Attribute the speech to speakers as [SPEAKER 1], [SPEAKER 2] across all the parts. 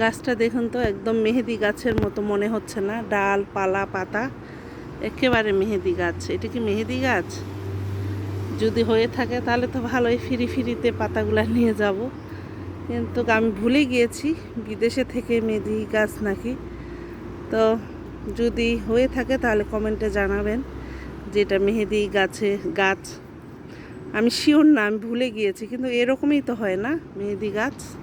[SPEAKER 1] গাছটা দেখুন তো, একদম মেহেদি গাছের মতো মনে হচ্ছে না। ডাল, পালা, পাতা, একেবারে মেহেদি গাছ। এটা কি মেহেদি গাছ? যদি হয়ে থাকে তাহলে তো ভালোই, ফিরি ফিরিতে পাতাগুলা নিয়ে যাব। কিন্তু আমি ভুলে গিয়েছি, বিদেশে থেকে মেহেদি গাছ নাকি। তো যদি হয়ে থাকে তাহলে কমেন্টে জানাবেন যে এটা মেহেদি গাছে গাছ। আমি শিওর না, আমি ভুলে গিয়েছি, কিন্তু এরকমই তো হয় না, মেহেদি গাছ।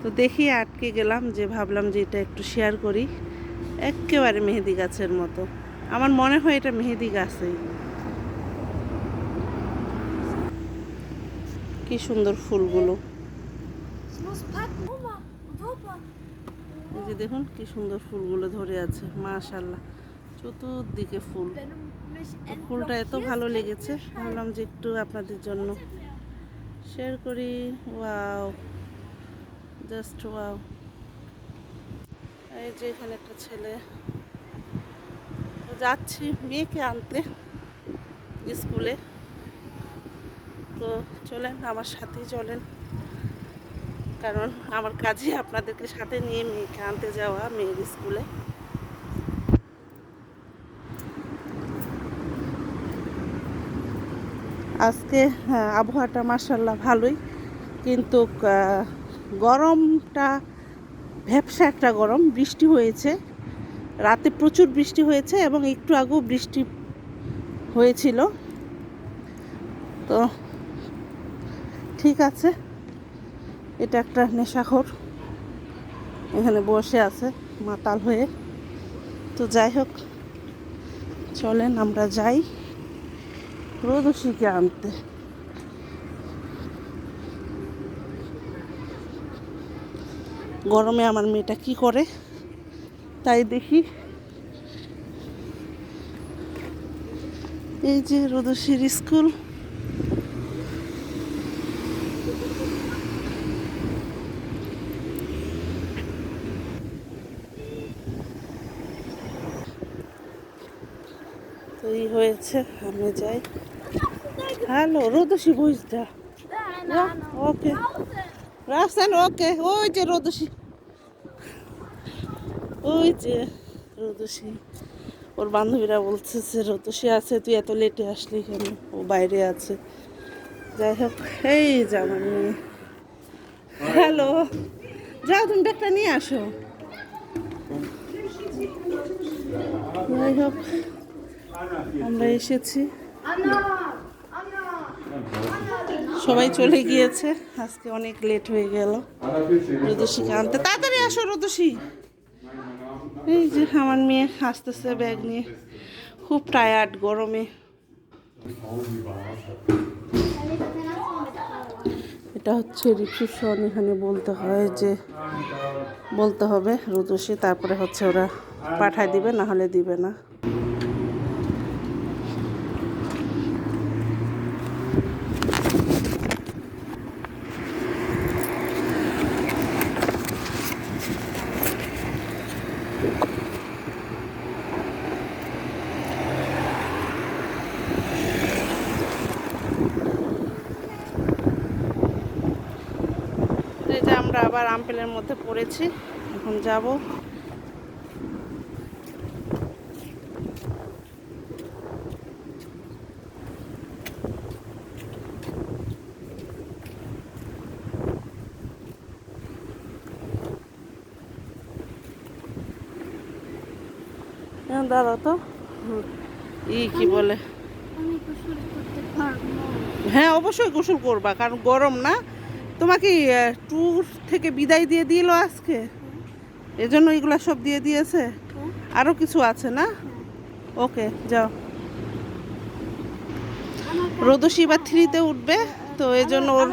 [SPEAKER 1] তো দেখি আটকে গেলাম যে ভাবলাম যে এটা একটু শেয়ার করি। একেবারে মেহেদি গাছের মতো। আমার মনে হয় এটা মেহেদি গাছই। কি সুন্দর ফুলগুলো. এই যে দেখুন কি সুন্দর ফুলগুলো ধরে আছে মাশাল্লাহ চতুর্দিকে ফুল। ফুলটা এত ভালো লেগেছে। ভাবলাম যে একটু আপনাদের জন্য শেয়ার করি। Wow just wow. এই যে এখানে একটা ছেলে। যাচ্ছি মেয়েকে আনতে স্কুলে। তো চলেন আমার সাথেই চলেন। কারণ আমার কাজে আপনাদেরকে সাথে নিয়ে মেয়েকে আনতে যাওয়া মেয়ের স্কুলে। আজকে হ্যাঁ, আবহাওয়াটা মার্শাল্লাহ ভালোই। কিন্তু গরমটা, ভ্যাবসা একটা গরম, বৃষ্টি হয়েছে। রাতে প্রচুর বৃষ্টি হয়েছে এবং একটু আগেও বৃষ্টি হয়েছিল। তো ঠিক আছে, এটা একটা নেশাখোর এখানে বসে আছে, মাতাল হয়ে। তো যাই হোক, চলেন আমরা যাই রোদসীকে আনতে। গরমে আমার মেয়েটা কি করে? তাই দেখি। এই যে রোদসীর স্কুল। তো এই হয়েছে আমি যাই। হ্যালো রোদসী বুঝটা ওকে। রাস্তান ওকে। ওই যে রোদসী ওই যে রোদসী, ওর বান্ধবীরা বলছে যে রোদসী আছে, তুই এত লেটে আসলি কেন? ও বাইরে আছে। যাই হোক, এই যে আমার মেয়ে। হ্যালো যাও তুমি ব্যাগটা নিয়ে আসো। যাই হোক, আমরা এসেছি। সবাই চলে গিয়েছে, আজকে অনেক লেট হয়ে গেল। রোদসীকে আনতে। তাড়াতাড়ি আসো রোদসী। এই যে আমার মেয়ে হাসতেছে, ব্যাগ নিয়ে। খুব টায়ার্ড গরমে। এটা হচ্ছে রিসেপশন এখানে বলতে হয় যে, বলতে হবে রোদসী তারপরে হচ্ছে ওরা পাঠায় দিবে, না হলে দিবে না। যে আমরা আবার আম্পেলের মধ্যে পড়েছি এখন যাব। দাঁড়া তো। ই কি বলে? হ্যাঁ অবশ্যই গোসল করবা কারণ গরম না। তোমাকে ট্যুর থেকে বিদায় দিয়ে দিল আজকে? এজন্য এগুলো সব দিয়ে দিয়েছে? আরও কিছু আছে না? ওকে যাও। রোদসী বা থ্রিতে উঠবে তো এই জন্য ওর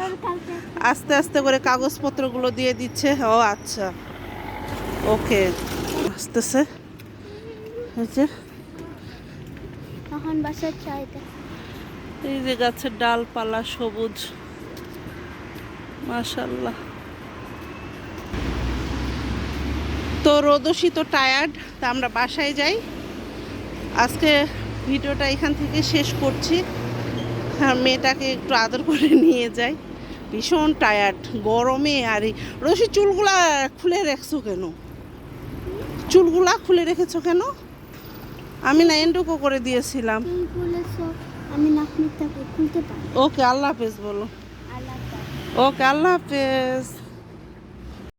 [SPEAKER 1] আস্তে আস্তে করে কাগজপত্রগুলো দিয়ে দিচ্ছে। ও আচ্ছা। ওকে আসতেছে। এই যে গাছের ডালপালা সবুজ। মাশাল্লাহ তো রোদসী তো টায়ার্ড তা আমরা বাসায় যাই। আজকে ভিডিওটা এখান থেকে শেষ করছি। আর মেয়েটাকে একটু আদর করে নিয়ে যাই। ভীষণ টায়ার্ড গরমে আর এই রশি চুলগুলা খুলে রেখছো কেন? চুলগুলা খুলে রেখেছো কেন? আমি না এন্ডুকো করে দিয়েছিলাম।
[SPEAKER 2] আমি খুলতে পারি।
[SPEAKER 1] ওকে আল্লাহ হাফেজ বলো। ওকে আল্লাহ হাফেজ।